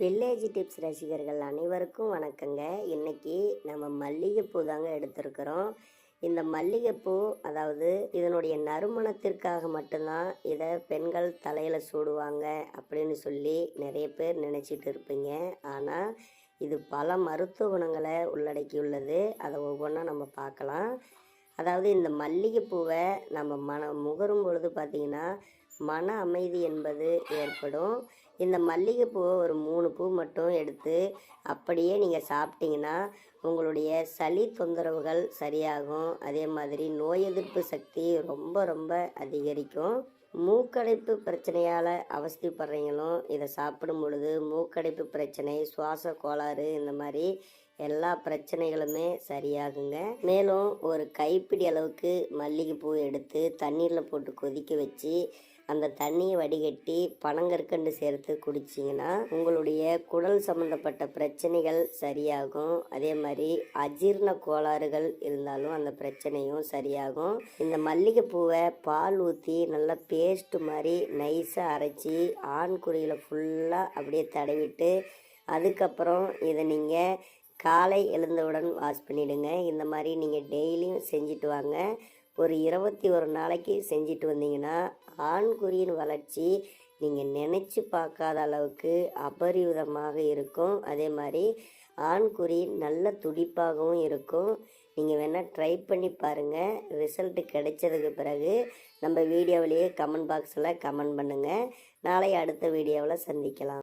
Village tips ரசிகர்கள் அனைவருக்கும் வணக்கங்க. இன்னைக்கு நம்ம மல்லிகைப்பூ தாங்க எடுத்திருக்கிறோம். இந்த மல்லிகைப்பூ அதாவது இதனுடைய நறுமணத்திற்காக மட்டும்தான் இதை பெண்கள் தலையில் சூடுவாங்க அப்படின்னு சொல்லி நிறைய பேர் நினச்சிட்டு இருப்பீங்க. ஆனால் இது பல மருத்துவ குணங்களை உள்ளடக்கியுள்ளது. அதை ஒவ்வொன்றா நம்ம பார்க்கலாம். அதாவது இந்த மல்லிகைப்பூவை நம்ம மன முகரும் பொழுது பார்த்திங்கன்னா மன அமைதி என்பது ஏற்படும். இந்த மல்லிகைப்பூவை ஒரு மூணு பூ மட்டும் எடுத்து அப்படியே நீங்கள் சாப்பிட்டீங்கன்னா உங்களுடைய சளி தொந்தரவுகள் சரியாகும். அதே மாதிரி நோய் எதிர்ப்பு சக்தி ரொம்ப ரொம்ப அதிகரிக்கும். மூக்கடைப்பு பிரச்சனையால் அவஸ்திப்படுறீங்களும் இதை சாப்பிடும் பொழுது மூக்கடைப்பு பிரச்சனை சுவாச கோளாறு இந்த மாதிரி எல்லா பிரச்சனைகளுமே சரியாகுங்க. மேலும் ஒரு கைப்பிடி அளவுக்கு மல்லிகைப்பூ எடுத்து தண்ணீரில் போட்டு கொதிக்க வச்சு அந்த தண்ணியை வடிகட்டி பனங்கற்கண்டு சேர்த்து குடிச்சிங்கன்னா உங்களுடைய குடல் சம்மந்தப்பட்ட பிரச்சனைகள் சரியாகும். அதே மாதிரி அஜீர்ண கோளாறுகள் இருந்தாலும் அந்த பிரச்சனையும் சரியாகும். இந்த மல்லிகைப்பூவை பால் ஊற்றி நல்லா பேஸ்ட் மாதிரி நைஸாக அரைச்சி ஆண் குறியில் ஃபுல்லாக அப்படியே தடவிட்டு அதுக்கப்புறம் இதை நீங்கள் காலை எழுந்தவுடன் வாஷ் பண்ணிவிடுங்க இந்த மாதிரி நீங்கள் டெய்லியும் செஞ்சுட்டு வாங்க. ஒரு இருபத்தி ஒரு நாளைக்கு செஞ்சுட்டு வந்தீங்கன்னா ஆண்குறியின் வளர்ச்சி நீங்கள் நினச்சி பார்க்காத அளவுக்கு அபரிவிதமாக இருக்கும். அதே மாதிரி ஆண்குறி நல்ல துடிப்பாகவும் இருக்கும். நீங்கள் வேணால் ட்ரை பண்ணி பாருங்கள் ரிசல்ட்டு கிடைச்சதுக்கு பிறகு நம்ம வீடியோவிலேயே கமெண்ட் பாக்ஸில் கமெண்ட் பண்ணுங்கள் நாளை அடுத்த வீடியோவில் சந்திக்கலாம்.